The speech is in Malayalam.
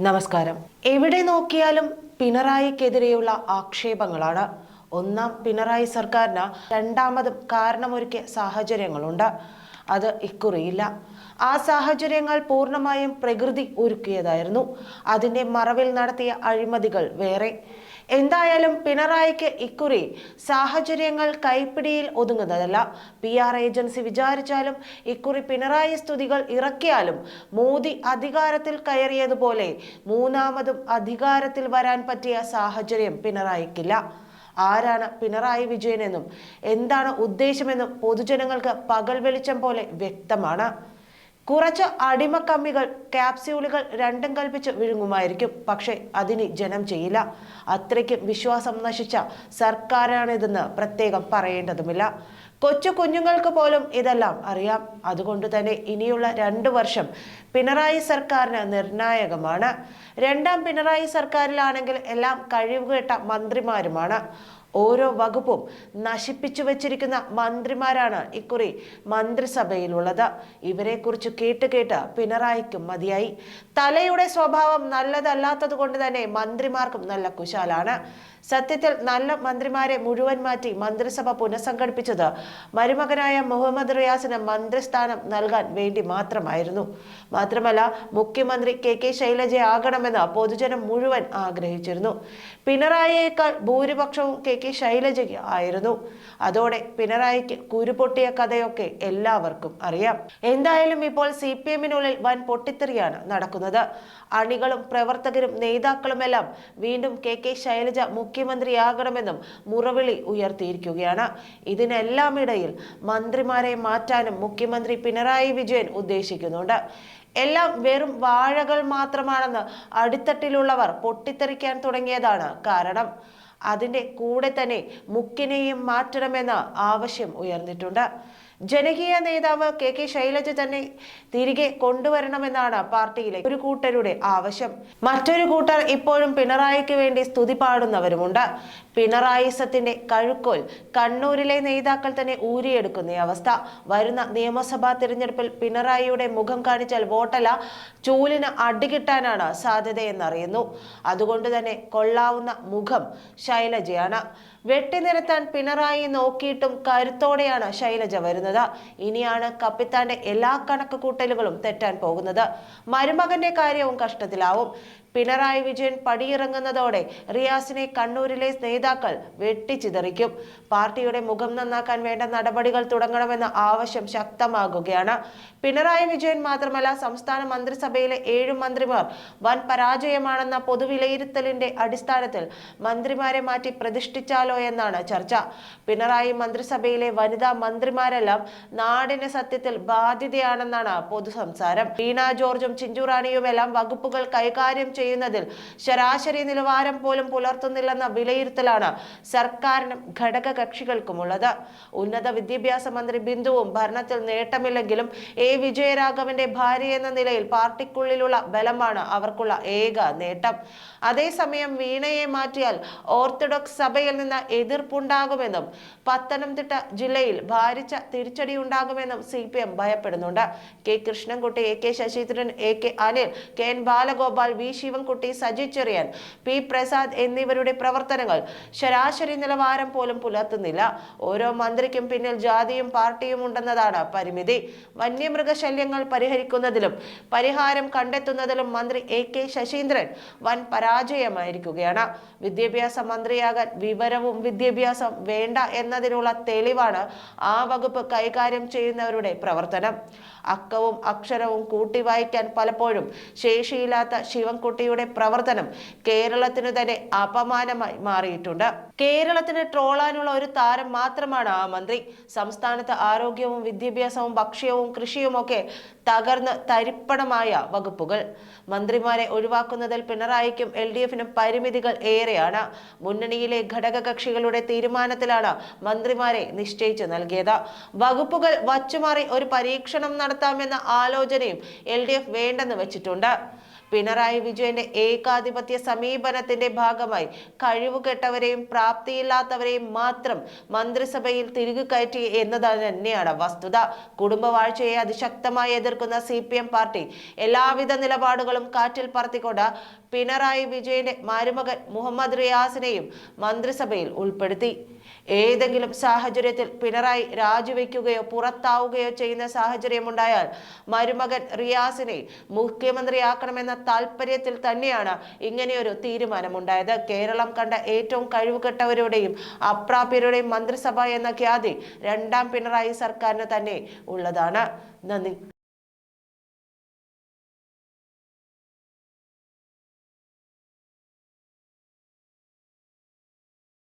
നമസ്കാരം. എവിടെ നോക്കിയാലും പിണറായിക്കെതിരെയുള്ള ആക്ഷേപങ്ങളാണ്. ഒന്നാം പിണറായി സർക്കാരിന് രണ്ടാമതും കാരണമൊരുക്കിയ സാഹചര്യങ്ങളുണ്ട്. അത് ഇക്കുറിയില്ല. ആ സാഹചര്യങ്ങൾ പൂർണമായും പ്രകൃതി ഒരുക്കിയതായിരുന്നു. അതിന്റെ മറവിൽ നടത്തിയ അഴിമതികൾ വേറെ. എന്തായാലും പിണറായിക്ക് ഇക്കുറി സാഹചര്യങ്ങൾ കൈപ്പിടിയിൽ ഒതുങ്ങുന്നതല്ല പി ആർ ഏജൻസി വിചാരിച്ചാലും ഇക്കുറി പിണറായി സ്തുതികൾ ഇറക്കിയാലും മോദി അധികാരത്തിൽ കയറിയതുപോലെ മൂന്നാമതും അധികാരത്തിൽ വരാൻ പറ്റിയ സാഹചര്യം പിണറായിക്കില്ല. ആരാണ് പിണറായി വിജയനെന്നും എന്താണ് ഉദ്ദേശമെന്നും പൊതുജനങ്ങൾക്ക് പകൽ വെളിച്ചം പോലെ വ്യക്തമാണ്. കുറച്ച് അടിമക്കമ്മികൾ ക്യാപ്സ്യൂളുകൾ രണ്ടും കൽപ്പിച്ച് വിഴുങ്ങുമായിരിക്കും. പക്ഷേ അതിന് ജനം ചെയ്യില്ല. അത്രയ്ക്കും വിശ്വാസം നശിച്ച സർക്കാരാണിതെന്ന് പ്രത്യേകം പറയേണ്ടതുമില്ല. കൊച്ചു കുഞ്ഞുങ്ങൾക്ക് പോലും ഇതെല്ലാം അറിയാം. അതുകൊണ്ട് തന്നെ ഇനിയുള്ള രണ്ടു വർഷം പിണറായി സർക്കാരിന് നിർണായകമാണ്. രണ്ടാം പിണറായി സർക്കാരിലാണെങ്കിൽ എല്ലാം കഴിവുകെട്ട മന്ത്രിമാരുമാണ്. ഓരോ വകുപ്പും നശിപ്പിച്ചു വച്ചിരിക്കുന്ന മന്ത്രിമാരാണ് ഇക്കുറി മന്ത്രിസഭയിലുള്ളത്. ഇവരെക്കുറിച്ച് കേട്ട് കേട്ട് പിണറായിക്കും മതിയായി. തലയുടെ സ്വഭാവം നല്ലതല്ലാത്തത് കൊണ്ട് തന്നെ മന്ത്രിമാർക്കും നല്ല കുശാലാണ്. സത്യത്തിൽ നല്ല മന്ത്രിമാരെ മുഴുവൻ മാറ്റി മന്ത്രിസഭ പുനഃസംഘടിപ്പിച്ചത് മരുമകനായ മുഹമ്മദ് റിയാസിന് മന്ത്രിസ്ഥാനം നൽകാൻ വേണ്ടി മാത്രമായിരുന്നു. മാത്രമല്ല മുഖ്യമന്ത്രി കെ കെ ശൈലജയാകണമെന്ന് പൊതുജനം മുഴുവൻ ആഗ്രഹിച്ചിരുന്നു. പിണറായിയേക്കാൾ ഭൂരിപക്ഷവും കെ കെ ശൈലജയ്ക്ക് ആയിരുന്നു അതോടെ പിണറായിക്ക് കുരുപൊട്ടിയ കഥയൊക്കെ എല്ലാവർക്കും അറിയാം. എന്തായാലും ഇപ്പോൾ സി പി എമ്മിനുള്ളിൽ വൻ പൊട്ടിത്തെറിയാണ് നടക്കുന്നത്. അണികളും പ്രവർത്തകരും നേതാക്കളുമെല്ലാം വീണ്ടും കെ കെ ശൈലജ മുഖ്യമന്ത്രിയാകണമെന്നും മുറവിളി ഉയർത്തിയിരിക്കുകയാണ്. ഇതിനെല്ലാം ഇടയിൽ മന്ത്രിമാരെ മാറ്റാനും മുഖ്യമന്ത്രി പിണറായി വിജയൻ ഉദ്ദേശിക്കുന്നുണ്ട്. എല്ലാം വെറും വാഴകൾ മാത്രമാണെന്ന് അടിത്തട്ടിലുള്ളവർ പൊട്ടിത്തെറിക്കാൻ തുടങ്ങിയതാണ് കാരണം. അതിന്റെ കൂടെ തന്നെ മുക്കിനെയും മാറ്റണമെന്ന ആവശ്യം ഉയർന്നിട്ടുണ്ട്. ജനകീയ നേതാവ് കെ കെ ശൈലജ തന്നെ തിരികെ കൊണ്ടുവരണമെന്നാണ് പാർട്ടിയിലെ ഒരു കൂട്ടരുടെ ആവശ്യം. മറ്റൊരു കൂട്ടർ ഇപ്പോഴും പിണറായിക്ക് വേണ്ടി സ്തുതി പാടുന്നവരുമുണ്ട്. പിണറായിസത്തിന്റെ കഴുക്കോൽ കണ്ണൂരിലെ നേതാക്കൾ തന്നെ ഊരിയെടുക്കുന്ന അവസ്ഥ. വരുന്ന നിയമസഭാ തിരഞ്ഞെടുപ്പിൽ പിണറായിയുടെ മുഖം കാണിച്ചാൽ വോട്ടല ചൂലിന് അടികിട്ടാനാണ് സാധ്യതയെന്നറിയുന്നു. അതുകൊണ്ട് തന്നെ കൊള്ളാവുന്ന മുഖം ശൈലജയാണ്. വെട്ടിനിരത്താൻ പിണറായി നോക്കിയിട്ടും കരുത്തോടെയാണ് ശൈലജ വരുന്നത്. ഇനിയാണ് കപ്പിത്താന്റെ എല്ലാ കണക്ക് കൂട്ടലുകളും തെറ്റാൻ പോകുന്നത്. മരുമകന്റെ കാര്യവും കഷ്ടത്തിലാവും. പിണറായി വിജയൻ പടിയിറങ്ങുന്നതോടെ റിയാസിനെ കണ്ണൂരിലെ നേതാക്കൾ വെട്ടിച്ചിതറിക്കും. പാർട്ടിയുടെ മുഖം നന്നാക്കാൻ വേണ്ട നടപടികൾ തുടങ്ങണമെന്ന ആവശ്യം ശക്തമാകുകയാണ്. പിണറായി വിജയൻ മാത്രമല്ല സംസ്ഥാന മന്ത്രിസഭയിലെ ഏഴ് മന്ത്രിമാർ വൻ പരാജയമാണെന്ന പൊതുവിലയിരുത്തലിന്റെ അടിസ്ഥാനത്തിൽ മന്ത്രിമാരെ മാറ്റി പ്രതിഷ്ഠിച്ചാലോ എന്നാണ് ചർച്ച. പിണറായി മന്ത്രിസഭയിലെ വനിതാ മന്ത്രിമാരെല്ലാം നാടിന് സത്യത്തിൽ ബാധ്യതയാണെന്നാണ് പൊതു സംസാരം ജോർജും ചിഞ്ചുറാണിയുമെല്ലാം വകുപ്പുകൾ കൈകാര്യം ചെയ്യുന്നതിൽ ശരാശരി നിലവാരം പോലും പുലർത്തുന്നില്ലെന്ന വിലയിരുത്തലാണ് സർക്കാരിനും ഘടക കക്ഷികൾക്കുമുള്ളത് ഉന്നത വിദ്യാഭ്യാസ മന്ത്രി ബിന്ദുവും ഭരണത്തിൽ നേട്ടമില്ലെങ്കിലും എ. വിജയരാഘവന്റെ ഭാര്യ എന്ന നിലയിൽ പാർട്ടിക്കുള്ളിലുള്ള ബലമാണ് അവർക്കുള്ള ഏക നേട്ടം. അതേസമയം വീണയെ മാറ്റിയാൽ ഓർത്തഡോക്സ് സഭയിൽ നിന്ന് എതിർപ്പുണ്ടാകുമെന്നും പത്തനംതിട്ട ജില്ലയിൽ ഭാരിച്ച തിരിച്ചടി ഉണ്ടാകുമെന്നും C P M ഭയപ്പെടുന്നുണ്ട്. K. Krishnankutty A. K. Saseendran A. K. Anil K. N. Balagopal V. Sivankutty Saji Cherian P Prasad എന്നിവരുടെ പ്രവർത്തനങ്ങൾ ശരാശരി നിലവാരം പോലും പുലർത്തുന്നില്ല. ഓരോ മന്ത്രിക്കും പിന്നിൽ ജാതിയും പാർട്ടിയും ഉണ്ടെന്നതാണ് പരിമിതി. വന്യമൃഗശല്യങ്ങൾ പരിഹരിക്കുന്നതിലും പരിഹാരം കണ്ടെത്തുന്നതിലും മന്ത്രി എ കെ ശശീന്ദ്രൻ വൻ പരാജയമായിരിക്കുകയാണ്. വിദ്യാഭ്യാസ മന്ത്രിയാകാൻ വിവരവും വിദ്യാഭ്യാസം വേണ്ട എന്നതിനുള്ള തെളിവാണ് ആ വകുപ്പ് കൈകാര്യം ചെയ്യുന്നവരുടെ പ്രവർത്തനം. അക്കവും അക്ഷരവും കൂട്ടി വായിക്കാൻ പലപ്പോഴും ശേഷിയില്ലാത്ത ശിവൻകുട്ടിയുടെ പ്രവർത്തനം കേരളത്തിന് തന്നെ അപമാനമായി മാറിയിട്ടുണ്ട്. കേരളത്തിന് ട്രോളാനുള്ള ഒരു താരം മാത്രമാണ് ആ മന്ത്രി. സംസ്ഥാനത്ത് ആരോഗ്യവും വിദ്യാഭ്യാസവും ഭക്ഷ്യവും കൃഷിയുമൊക്കെ തകർന്ന് തരിപ്പണമായ വകുപ്പുകൾ. മന്ത്രിമാരെ ഒഴിവാക്കുന്നതിൽ പിണറായിക്കും എൽ ഡി എഫിനും പരിമിതികൾ ഏറെയാണ്. മുന്നണിയിലെ ഘടകകക്ഷികളുടെ തീരുമാനത്തിലാണ് മന്ത്രിമാരെ നിശ്ചയിച്ചു നൽകിയത്. വകുപ്പുകൾ വച്ചുമാറി ഒരു പരീക്ഷണം നടത്താമെന്ന ആലോചനയും എൽ ഡി എഫ് വേണ്ടെന്ന് വെച്ചിട്ടുണ്ട്. പിണറായി വിജയന്റെ ഏകാധിപത്യ സമീപനത്തിന്റെ ഭാഗമായി കഴിവുകെട്ടവരെയും പ്രാപ്തിയില്ലാത്തവരെയും മാത്രം മന്ത്രിസഭയിൽ തിരികെ കയറ്റി എന്നത് തന്നെയാണ് വസ്തുത. കുടുംബവാഴ്ചയെ അതിശക്തമായി എതിർക്കുന്ന സി പാർട്ടി എല്ലാവിധ നിലപാടുകളും കാറ്റിൽ പറത്തിക്കൊണ്ട് പിണറായി വിജയന്റെ മരുമകൻ മുഹമ്മദ് റിയാസിനെയും മന്ത്രിസഭയിൽ ഉൾപ്പെടുത്തി. ഏതെങ്കിലും സാഹചര്യത്തിൽ പിണറായി രാജിവെക്കുകയോ പുറത്താവുകയോ ചെയ്യുന്ന സാഹചര്യമുണ്ടായാൽ മരുമകൻ റിയാസിനെ മുഖ്യമന്ത്രിയാക്കണമെന്ന താല്പര്യത്തിൽ തന്നെയാണ് ഇങ്ങനെയൊരു തീരുമാനമുണ്ടായത്. കേരളം കണ്ട ഏറ്റവും കഴിവുകെട്ടവരുടെയും അപ്രാപ്യരുടെയും മന്ത്രിസഭ എന്ന ഖ്യാതി രണ്ടാം പിണറായി സർക്കാരിന് തന്നെ ഉള്ളതാണ്. നന്ദി.